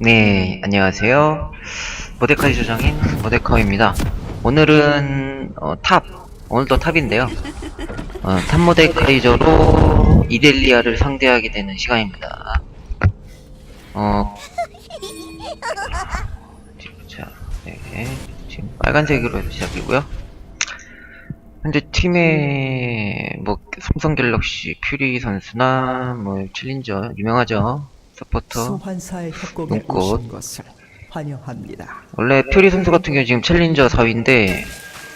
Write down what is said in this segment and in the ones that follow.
네, 안녕하세요. 모데카이 조장인 모데카이입니다. 오늘은 어, 탑, 오늘도 탑인데요. 어, 탑 모데카이저로 이델리아를 상대하게 되는 시간입니다. 어, 자, 네, 지금 빨간색으로 시작이고요. 현재 팀에 뭐 삼성 갤럭시 퓨리 선수나 뭐 챌린저 유명하죠. 서포터 소환사의 협곡에 눈꽃. 오신 것을 환영합니다. 원래 퓨리 선수 같은 경우 지금 챌린저 4위인데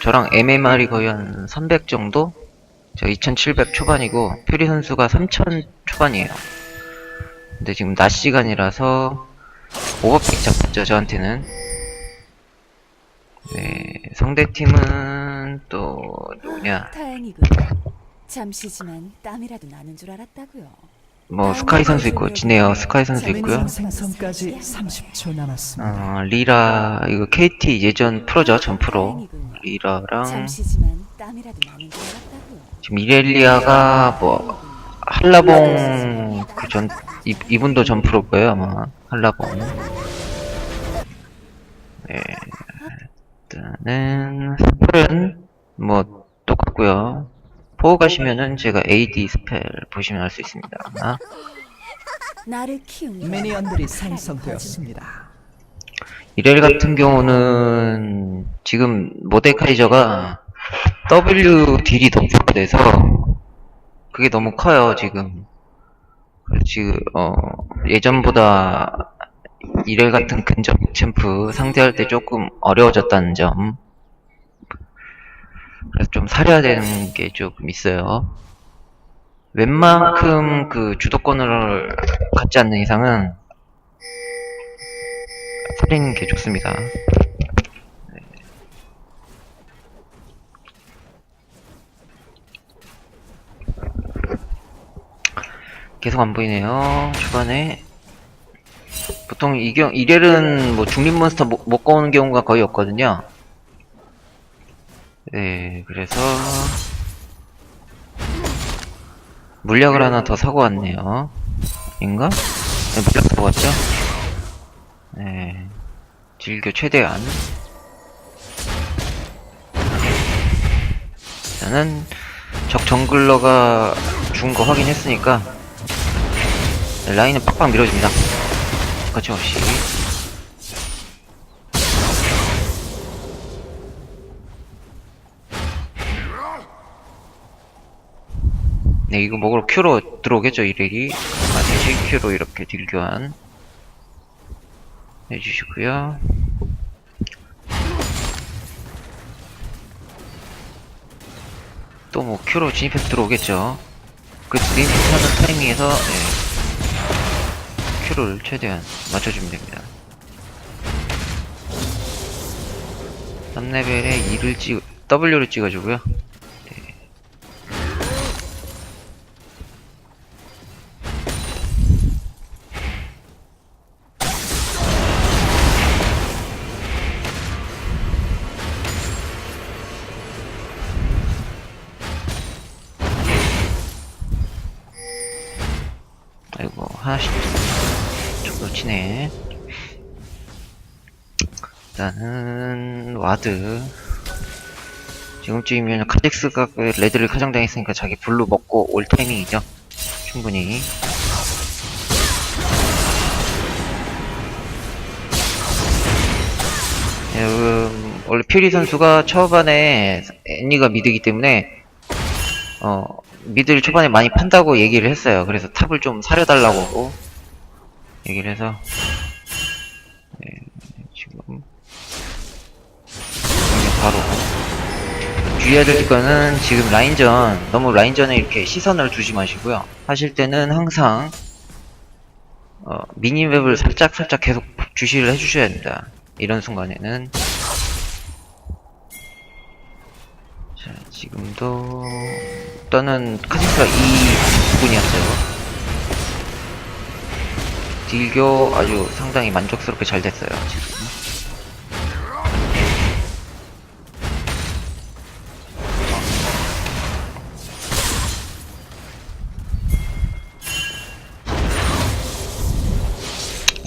저랑 MMR이 거의 한 300 정도? 저 2700 초반이고 퓨리 선수가 3000 초반이에요. 근데 지금 낮 시간이라서 오버픽 잡혔죠 저한테는. 네 상대팀은 또 누구냐? 다행이군. 잠시지만 땀이라도 나는 줄 알았다고요. 뭐 스카이 선수 있고 지네요 스카이 선수 있고요. 재밌는 생성까지 30초 남았습니다. 어, 리라 이거 KT 예전 프로죠 전 프로. 리라랑 잠시지만 땀이라도 나는 줄 알았다고요. 지금 이렐리아가 뭐 한라봉 그전 이분도 전 프로일 거예요 아마 한라봉 네 일단은 스펠은 뭐 똑같고요 보고 가시면은 제가 AD 스펠 보시면 알 수 있습니다 아마. 나를 키운 미니언들이 생성되었습니다. 이렐 같은 경우는 지금 모데카이저가 W 딜이 너무 돼서 그게 너무 커요 지금 그래서 지금 어 예전보다 이렐 같은 근접 챔프 상대할 때 조금 어려워졌다는 점 그래서 좀 사려야 되는 게 조금 있어요 웬만큼 그 주도권을 갖지 않는 이상은 살리는 게 좋습니다. 네. 계속 안 보이네요. 초반에 보통 이경 이렐은 뭐 중립 몬스터 못, 못 꺼오는 경우가 거의 없거든요. 네, 그래서 물약을 하나 더 사고 왔네요. 인가? 네, 물약 사고 왔죠? 네. 딜교 최대한. 일단은 적 정글러가 죽은 거 확인했으니까 네, 라인은 빡빡 밀어줍니다. 거침없이. 네, 이거 먹으러 큐로 들어오겠죠, 이렉이. 아니, 큐로 이렇게 딜 교환. 해주시고요. 또 뭐 큐로 진입해서 들어오겠죠. 그 진입하는 타이밍에서 네. 큐를 최대한 맞춰주면 됩니다. 3레벨에 2를 찍, W를 찍어주고요. 와드. 지금쯤이면 카덱스가 그 레드를 카정당했으니까 자기 블루 먹고 올 타이밍이죠. 충분히. 예, 음, 원래 퓨리 선수가 초반에 애니가 미드기 때문에 어 미드를 초반에 많이 판다고 얘기를 했어요. 그래서 탑을 좀 사려달라고 얘기를 해서 네, 지금 주의해야 될 거는 지금 라인전 너무 라인전에 이렇게 시선을 두지 마시고요. 하실 때는 항상 어, 미니맵을 살짝 살짝 계속 주시를 해주셔야 됩니다. 이런 순간에는 자 지금도 일단은 카직스가 이 부분이었어요. 딜교 아주 상당히 만족스럽게 잘 됐어요. 지금.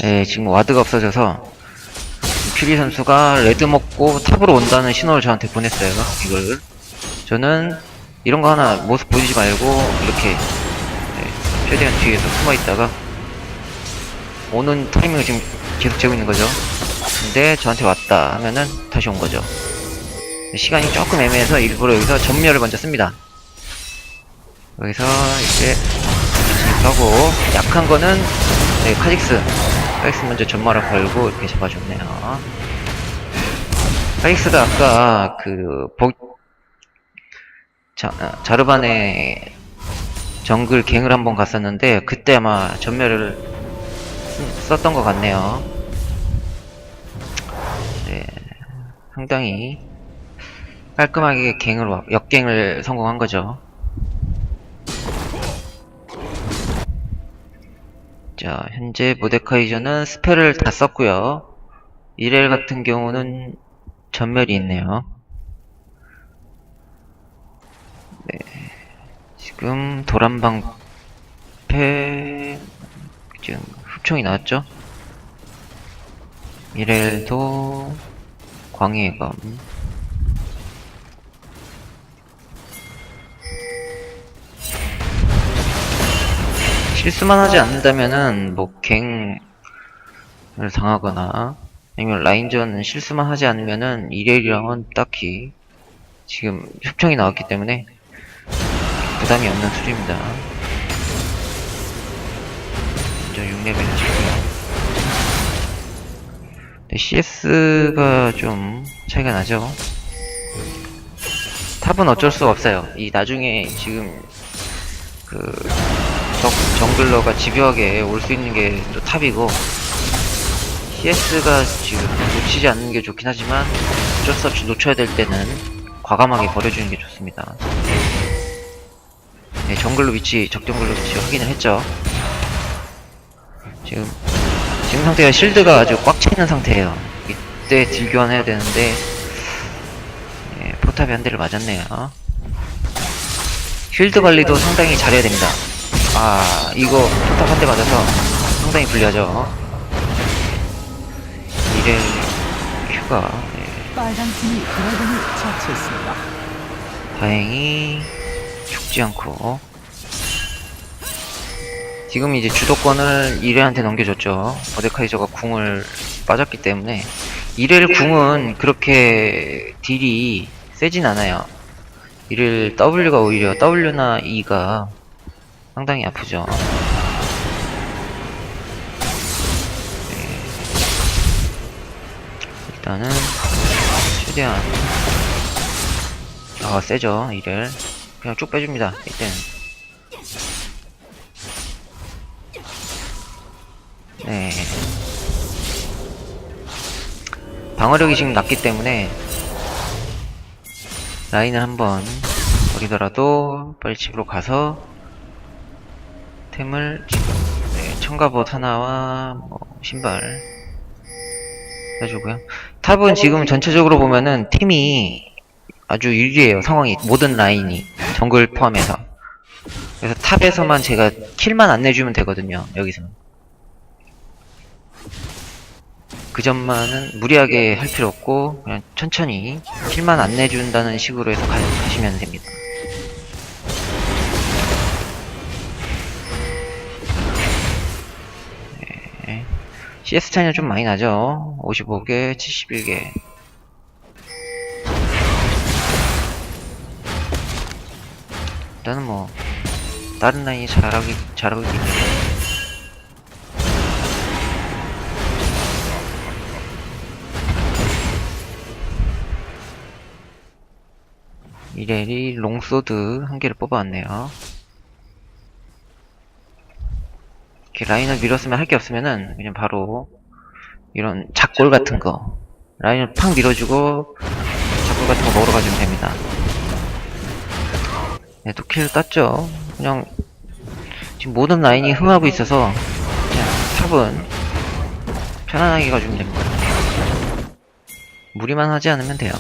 예, 지금 와드가 없어져서 퓨리 선수가 레드 먹고 탑으로 온다는 신호를 저한테 보냈어요. 이걸 저는 이런 거 하나 모습 보이지 말고 이렇게 예, 최대한 뒤에서 숨어 있다가 오는 타이밍을 지금 계속 재고 있는 거죠. 근데 저한테 왔다 하면은 다시 온 거죠. 시간이 조금 애매해서 일부러 여기서 전멸을 먼저 씁니다. 여기서 이제 하고 약한 거는 네, 카직스 카직스 먼저 전마를 걸고 이렇게 잡아줬네요. 카직스가 아까 그 보... 자, 아, 자르반의 정글 갱을 한번 갔었는데 그때 아마 전멸을 쓰- 썼던 것 같네요. 네, 상당히 깔끔하게 갱을 와- 역갱을 성공한 거죠 자, 현재 모데카이저는 스펠을 다 썼고요. 이렐 같은 경우는 전멸이 있네요. 네. 지금 도란방패 지금 흡총이 나왔죠? 이렐도 광해의 검 실수만 하지 않는다면은 뭐 갱을 당하거나 아니면 라인전 실수만 하지 않으면은 이레이랑은 딱히 지금 협정이 나왔기 때문에 부담이 없는 수준입니다. 먼저 6레벨 치고요. 네, CS가 좀 차이가 나죠. 탑은 어쩔 수 없어요. 이 나중에 지금 그 정, 정글러가 집요하게 올 수 있는 게 또 탑이고 CS가 지금 놓치지 않는 게 좋긴 하지만 어쩔 수 없이 놓쳐야 될 때는 과감하게 버려주는 게 좋습니다. 네, 정글러 위치, 적정글러 위치 확인을 했죠. 지금 지금 상태가 실드가 아주 꽉 차 있는 상태예요. 이때 딜 교환해야 되는데 예, 포탑이 한 대를 맞았네요. 쉴드 관리도 상당히 잘해야 됩니다. 아, 이거 포탑 한 대 맞아서 상당히 불리하죠. 이래 큐가 예, 빨간 팀이 드래곤을 처치했습니다. 다행히 죽지 않고 지금 이제 주도권을 이레한테 넘겨줬죠. 어데카이저가 궁을 빠졌기 때문에 이레를 궁은 그렇게 딜이 세진 않아요. 이를 W가 오히려 W나 E가 상당히 아프죠. 네. 일단은 최대한 아 세죠 이를 그냥 쭉 빼줍니다 이때는 네 방어력이 지금 낮기 때문에 라인을 한번 버리더라도 빨리 집으로 가서 템을 지금 네, 청가봇 하나와 뭐 신발 해주고요. 탑은 지금 전체적으로 보면은 팀이 아주 유리해요 상황이. 모든 라인이 정글 포함해서. 그래서 탑에서만 제가 킬만 안 내주면 되거든요 여기서 그 점만은 무리하게 할 필요 없고 그냥 천천히 킬만 안 내준다는 식으로 해서 가, 가시면 됩니다 네. CS 차이는 좀 많이 나죠 55개 71개 일단은 뭐 다른 라인이 잘하기 잘하고 있기 때문에 이레리 롱소드 한 개를 뽑아왔네요. 이렇게 라인을 밀었으면 할 게 없으면은 그냥 바로 이런 작골 같은 거 라인을 팍 밀어주고 작골 같은 거 먹으러 가주면 됩니다. 네, 도킬 땄죠. 그냥 지금 모든 라인이 흥하고 있어서 그냥 탑은 편안하게 가주면 됩니다. 무리만 하지 않으면 돼요.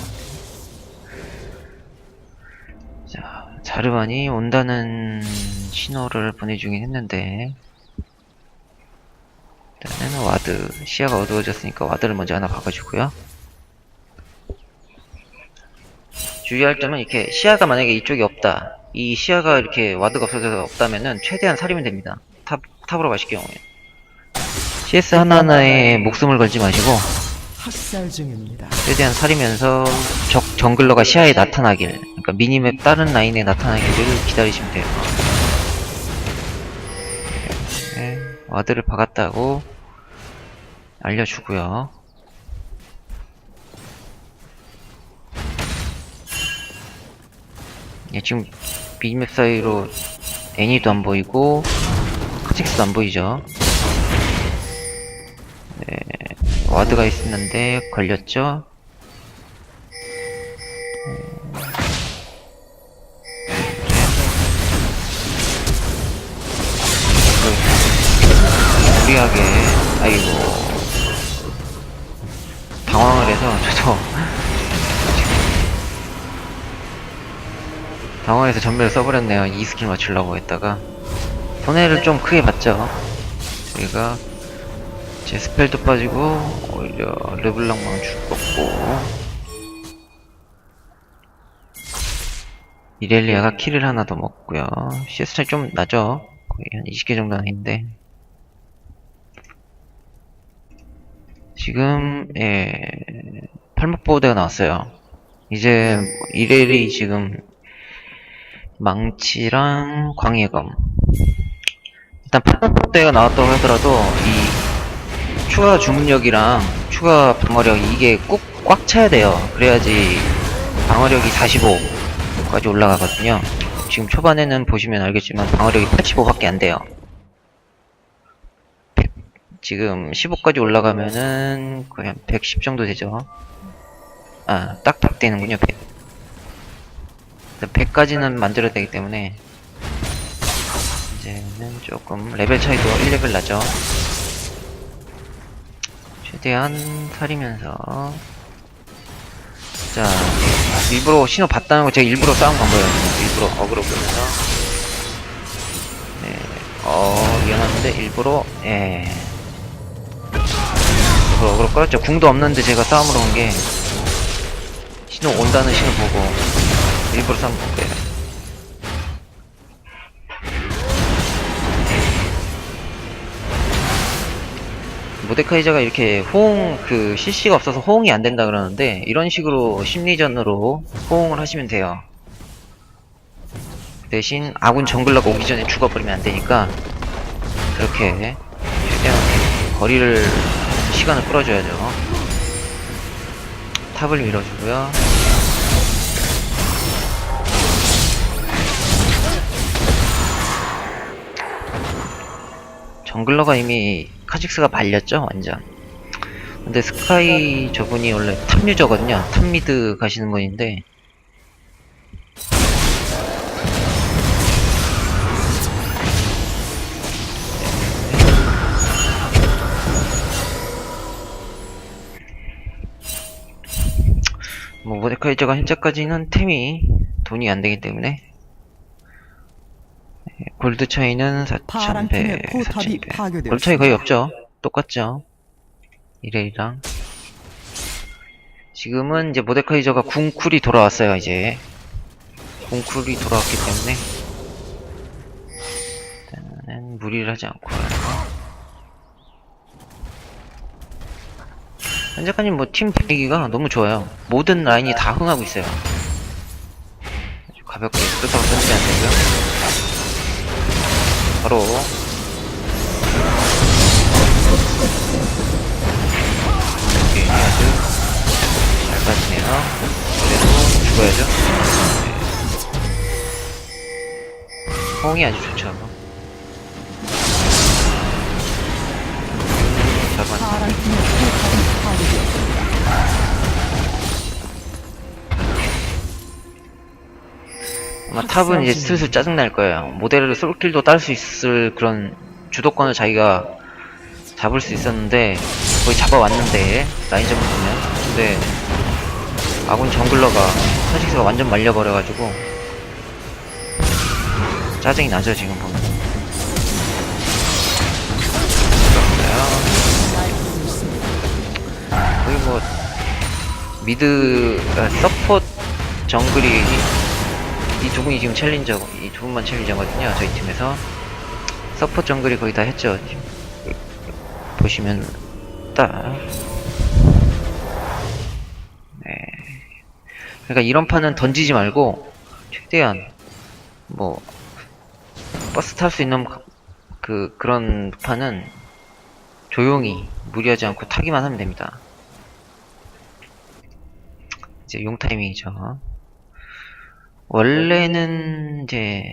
자, 자르반이 온다는 신호를 보내주긴 했는데 일단은 와드 시야가 어두워졌으니까 와드를 먼저 하나 박아주고요. 주의할 점은 이렇게 시야가 만약에 이쪽이 없다. 이 시야가 이렇게 와드가 없어져서 없다면은 최대한 살이면 됩니다. 탑, 탑으로 가실 경우에. CS 하나하나에 목숨을 걸지 마시고. 최대한 살이면서 적 정글러가 시야에 나타나길 그러니까 미니맵 다른 라인에 나타나기를 기다리시면 돼요 네, 와드를 박았다고 알려주고요. 예, 지금 미니맵 사이로 애니도 안 보이고 카직스도 안 보이죠? 네, 와드가 있었는데 걸렸죠? 무리하게 해서 저도 당황해서 전멸을 써버렸네요. 이 스킬 맞추려고 했다가. 손해를 좀 크게 봤죠. 저희가 제 스펠도 빠지고 오히려 르블랑망 죽었고. 이렐리아가 킬을 하나 더 먹고요. CS 차이 좀 나죠? 거의 한 20개 정도 나는데 지금 예 팔목보호대가 나왔어요. 이제 이렐이 지금 망치랑 광해검. 일단 팔목보호대가 나왔다고 하더라도 이 추가 주문력이랑 추가 방어력 이게 꼭 꽉 차야 돼요. 그래야지 방어력이 45까지 올라가거든요. 지금 초반에는 보시면 알겠지만 방어력이 85밖에 안 돼요 지금 15까지 올라가면은 거의 한 110 정도 되죠. 아, 딱딱 되는군요, 100. 100까지는 만들어야 되기 때문에 이제는 조금 레벨 차이도 1레벨 나죠. 최대한 살이면서 자, 일부러 신호 봤다는 거 제가 일부러 싸운 건 거예요. 일부러 어그로 보면서 네, 어, 미안한데 일부러 예. 일부러 어그로 끌었죠. 궁도 없는데 제가 싸움으로 온 게 신호 온다는 신호 보고 일부러 싸움 본 거예요. 모데카이저가 이렇게 호응 그 CC가 없어서 호응이 안 된다 그러는데 이런 식으로 심리전으로 호응을 하시면 돼요. 대신 아군 정글러가 오기 전에 죽어버리면 안 되니까 그렇게 최대한 거리를 시간을 끌어줘야죠. 탑을 밀어주고요. 정글러가 이미 카직스가 말렸죠, 완전. 근데 스카이 저분이 원래 탑 유저거든요. 탑 미드 가시는 분인데 뭐 모데카이저가 현재까지는 템이 돈이 안 되기 때문에 네, 골드 차이는 파란 팀의 4,100, 포탑이 4,200 파괴되었습니다. 골드 차이 거의 없죠? 똑같죠? 이레이랑. 지금은 이제 모데카이저가 궁쿨이 돌아왔어요 이제. 궁쿨이 돌아왔기 때문에. 일단은 무리를 하지 않고요 현재까지 뭐팀 분위기가 너무 좋아요. 모든 라인이 다 흥하고 있어요. 아주 가볍게 끄덕 던지면 안 되고요. 바로 이렇게 아주 잘 빠지네요. 그래도 죽어야죠. 네. 호응이 아주 좋죠. 파란 잡았네. 아마 탑은 이제 슬슬 짜증날 거예요. 모델을 솔킬도 딸 수 있을 그런 주도권을 자기가 잡을 수 있었는데 거의 잡아왔는데 라인전을 보면 근데 아군 정글러가 사직스가 완전 말려버려가지고 짜증이 나죠 지금 보면. 거의 뭐 미드 아, 서폿 정글이 이 두 분이 지금 챌린저 이 두 분만 챌린저거든요 저희 팀에서 서폿 정글이 거의 다 했죠 보시면 딱 네. 그러니까 이런 판은 던지지 말고 최대한 뭐 버스 탈 수 있는 그 그런 판은 조용히 무리하지 않고 타기만 하면 됩니다. 이제 용 타이밍이죠. 원래는 이제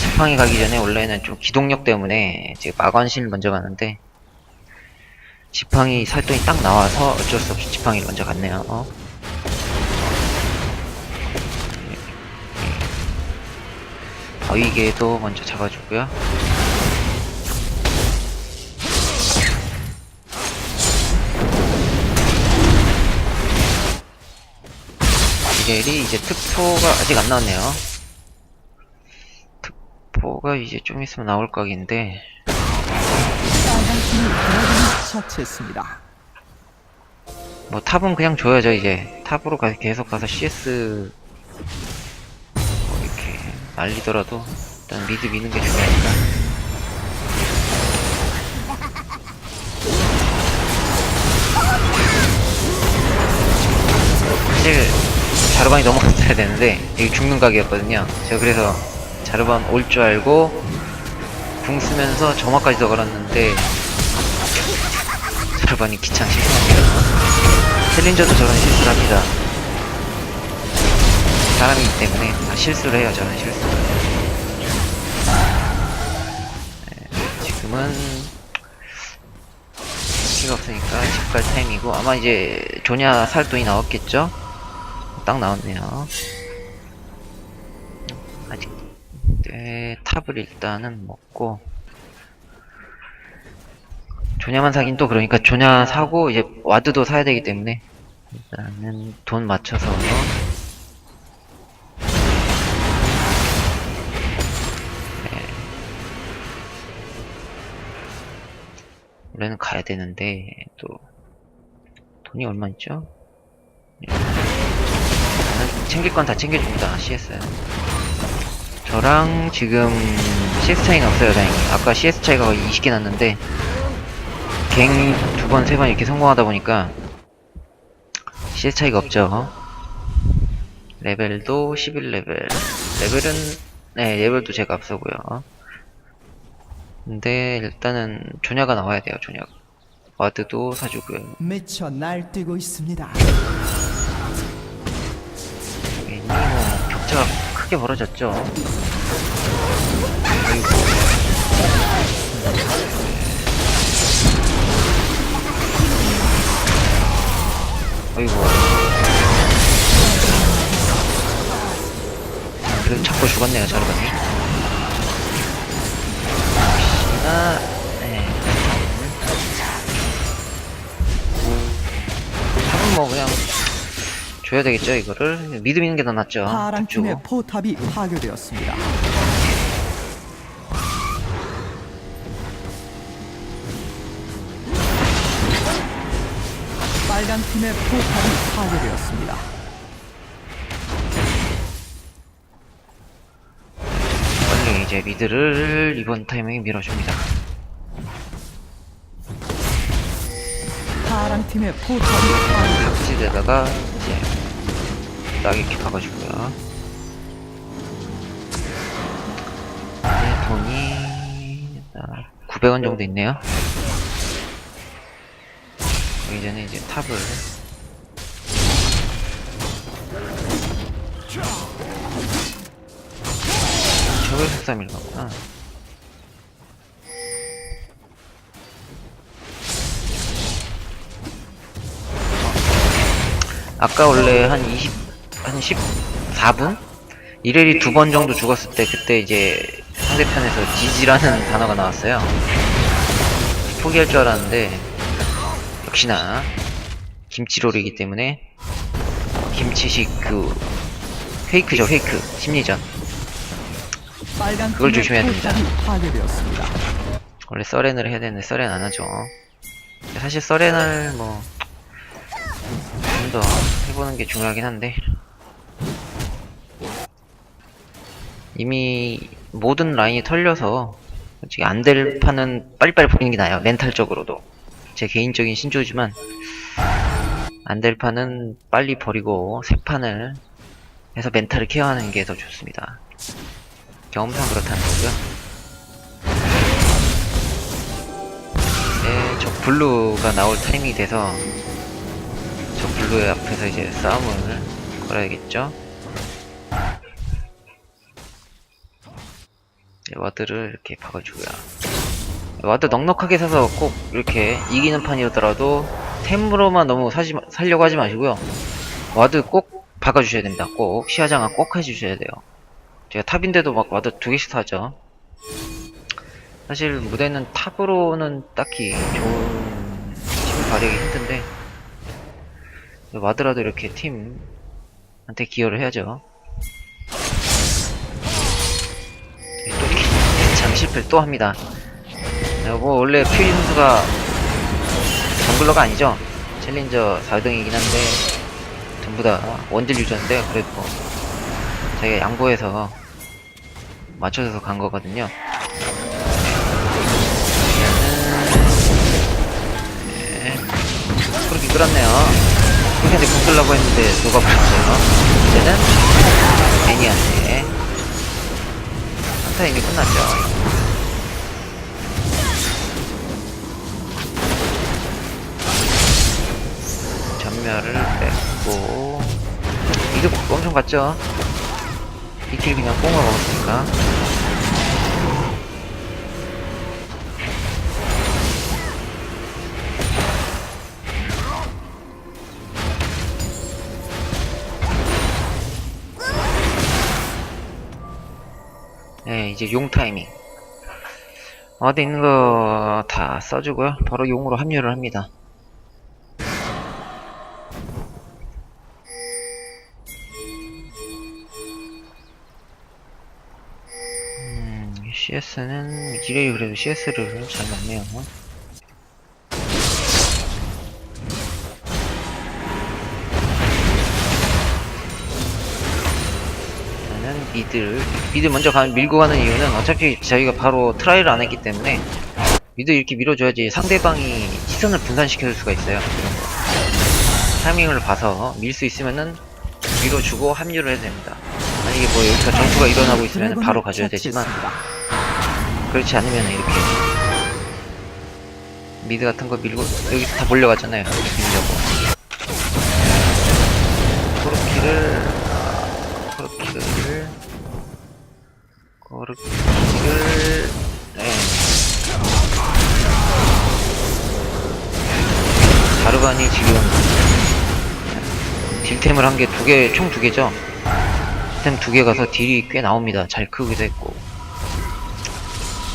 지팡이 가기 전에 원래는 좀 기동력 때문에 이제 마관실 먼저 가는데 지팡이 살돈이 딱 나와서 어쩔 수 없이 지팡이를 먼저 갔네요. 어? 바위개도 먼저 잡아주고요. 이젤이 이제 특포가 아직 안 나왔네요. 특포가 이제 좀 있으면 나올 각인데 처치했습니다. 뭐 탑은 그냥 줘야죠 이제 탑으로 가, 계속 가서 CS 뭐 이렇게 말리더라도 일단 미드 미는 게 중요하니까 사실 자르반이 넘어갔어야 되는데 여기 죽는 각이었거든요 제가 그래서 자르반 올 줄 알고 궁 쓰면서 점화까지 더 걸었는데 자르반이 기창 실수합니다 챌린저도 저런 실수를 합니다. 사람이기 때문에 다 실수를 해요, 저런 실수. 네, 지금은 없으니까 집갈 타임이고 아마 이제 조냐 살돈이 나왔겠죠? 딱 나왔네요. 아직 네, 탑을 일단은 먹고 조냐만 사긴 또 그러니까 조냐 사고 이제 와드도 사야 되기 때문에 일단은 돈 맞춰서 네. 원래는 가야 되는데 또 돈이 얼마 있죠? 챙길 건 다 챙겨줍니다 CS 저랑 지금 CS 차이는 없어요 다행히 아까 CS 차이가 거의 20개 났는데 갱 두 번, 세 번 이렇게 성공하다 보니까 CS 차이가 없죠. 레벨도 11레벨. 레벨은, 네, 레벨도 제가 앞서고요. 근데 일단은 조냐가 나와야 돼요, 조냐. 와드도 사주고요. 미쳐 날뛰고 있습니다. 크게 벌어졌죠. 어이구. 그래도 잡고 죽었네요, 자르반이. 아, 네. 탑은 뭐 그냥 줘야 되겠죠, 이거를. 믿음 있는 게 더 낫죠. 주고. 팀의 포탑이 파괴되었습니다. 빨간 팀의 포탑이 파괴되었습니다. 빨리 이제 미드를 이번 타이밍에 밀어줍니다. 파란 팀의 포탑이 파괴되었습니다. 박스에다가 이제 박아주고요. 이제 돈이 900원 정도 있네요. 전에 이제 탑을 저걸 속삼일 거구나. 아까 원래 한 20, 한 14분? 이렐이 두번 정도 죽었을 때 그때 이제 상대편에서 지지라는 단어가 나왔어요. 포기할 줄 알았는데 역시나 김치롤이기 때문에 김치식 그 페이크죠 페이크 심리전 그걸 조심해야 됩니다. 원래 서렌을 해야 되는데 서렌 안 하죠. 사실 서렌을 뭐, 좀 더 해보는 게 중요하긴 한데. 이미 모든 라인이 털려서 솔직히 안 될 판은 빨리빨리 버리는 게 나아요. 멘탈적으로도. 제 개인적인 신조지만 안 될 판은 빨리 버리고 새 판을 해서 멘탈을 케어하는 게 더 좋습니다. 경험상 그렇다는 거고요. 네, 저 블루가 나올 타이밍이 돼서 저 블루의 앞에서 이제 싸움을 걸어야겠죠. 와드를 이렇게 박아주고요. 와드 넉넉하게 사서 꼭 이렇게 이기는 판이었더라도 템으로만 너무 사지, 마- 살려고 하지 마시고요. 와드 꼭 박아주셔야 됩니다. 꼭 시야장아 꼭 해주셔야 돼요. 제가 탑인데도 막 와드 두 개씩 사죠. 사실 무대는 탑으로는 딱히 좋은 힘을 발휘하기 힘든데 와드라도 이렇게 팀한테 기여를 해야죠. 실패를 또 합니다. 네, 뭐 원래 퓨리 선수가 정글러가 아니죠. 챌린저 4등이긴 한데 전부 다 원딜 유저인데 그래도 자기가 양보해서 맞춰서 간 거거든요. 네. 그렇게 끌었네요. 그렇게 이제 궁끌라고 했는데 누가 붙였어요. 이제는 애니한테 한타 이미 끝났죠. 전멸을 뺐고 이득 엄청 갔죠. 이킬 그냥 뽕을 먹었으니까. 네, 이제 용 타이밍. 어디 있는 거 다 써주고요. 바로 용으로 합류를 합니다. CS는 이레이 그래도 CS를 잘 맞네요. 저는 미드를 미드 먼저 가, 밀고 가는 이유는 어차피 저희가 바로 트라이를 안 했기 때문에 미드 이렇게 밀어줘야지 상대방이 시선을 분산시킬 수가 있어요. 타이밍을 봐서 밀 수 있으면은 밀어주고 합류를 해도 됩니다. 만약에 뭐 여기서 전투가 일어나고 있으면 바로 가져야 되지만. 그렇지 않으면 이렇게 미드 같은 거 밀고 여기서 다 몰려가잖아요. 밀려고 코르키를 코르키를 코르키를 네. 자르반이 지금 딜템을 한 게 두 개, 총 두 개죠. 딜템 두 개 가서 딜이 꽤 나옵니다. 잘 크기도 했고.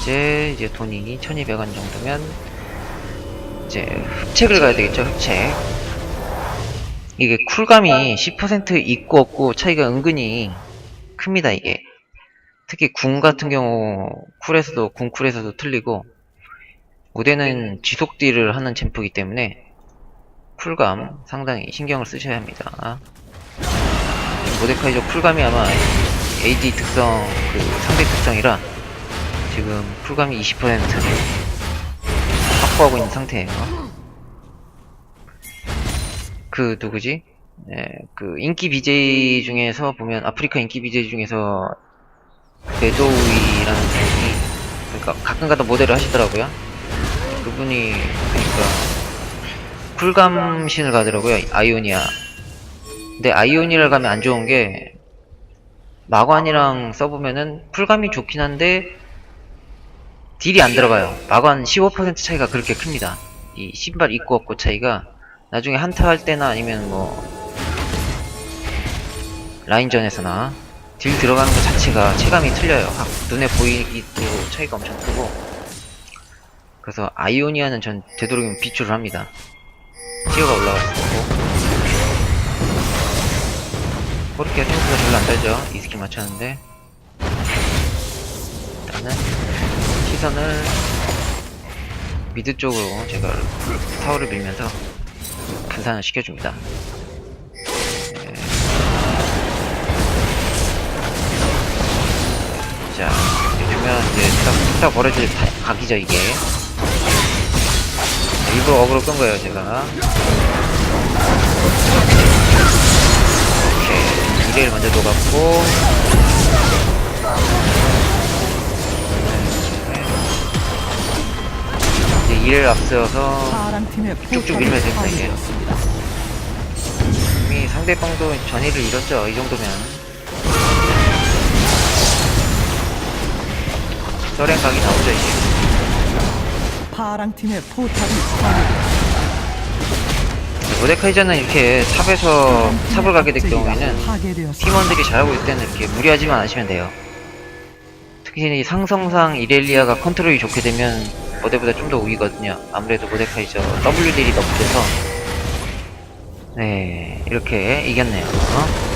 이제 이제 돈이 1200원 정도면 이제 흡책을 가야 되겠죠 흡책. 이게 쿨감이 10% 있고 없고 차이가 은근히 큽니다 이게. 특히 궁 같은 경우 쿨에서도 궁 쿨에서도 틀리고 무대는 지속 딜을 하는 챔프이기 때문에 쿨감 상당히 신경을 쓰셔야 합니다. 모데카이저 쿨감이 아마 AD 특성 그 상대 특성이라 지금 쿨감이 20%를 확보하고 있는 상태예요. 그 누구지? 네, 그 인기 BJ 중에서 보면 아프리카 인기 BJ 중에서 베도우이라는 분이 그러니까 가끔가다 모델을 하시더라고요. 그분이 그러니까 쿨감 신을 가더라고요. 아이오니아. 근데 아이오니아를 가면 안 좋은 게 마관이랑 써보면은 쿨감이 좋긴 한데 딜이 안 들어가요. 마관 15% 차이가 그렇게 큽니다. 이 신발 있고 없고 차이가 나중에 한타 할 때나 아니면 뭐 라인전에서나 딜 들어가는 것 자체가 체감이 틀려요. 확 눈에 보이기도 차이가 엄청 크고 그래서 아이오니아는 전 되도록이면 비추를 합니다. 티어가 올라갔을 거고 그렇게 생각보다 별로 안 달죠. 이 스킬 맞췄는데 일단은 시선을 미드 쪽으로 제가 타워를 밀면서 분산을 시켜줍니다. 네. 자, 주면 이제 딱, 딱 버려질 다- 각이죠, 이게. 일부러 어그로 끈 거예요, 제가. 이렇게, 2를 먼저 녹았고, 이제 2를 앞세워서 파란 팀의 쭉쭉 포탑이 밀면 됩니다, 이게. 파괴되었습니다. 이미 상대방도 전의를 잃었죠, 이 정도면. 서렌 각이 나오죠, 이제. 파란 팀의 포탑이 파괴되었습니다. 모데카이저는 이렇게 탑에서 탑을 가게 될 경우에는 파괴되었습니다. 팀원들이 잘하고 있을 때는 이렇게 무리하지만 않으시면 돼요. 특히 이 상성상 이렐리아가 컨트롤이 좋게 되면 모데보다 좀 더 우위거든요. 아무래도 모데카이 저 W 딜이 높대서 네 이렇게 이겼네요.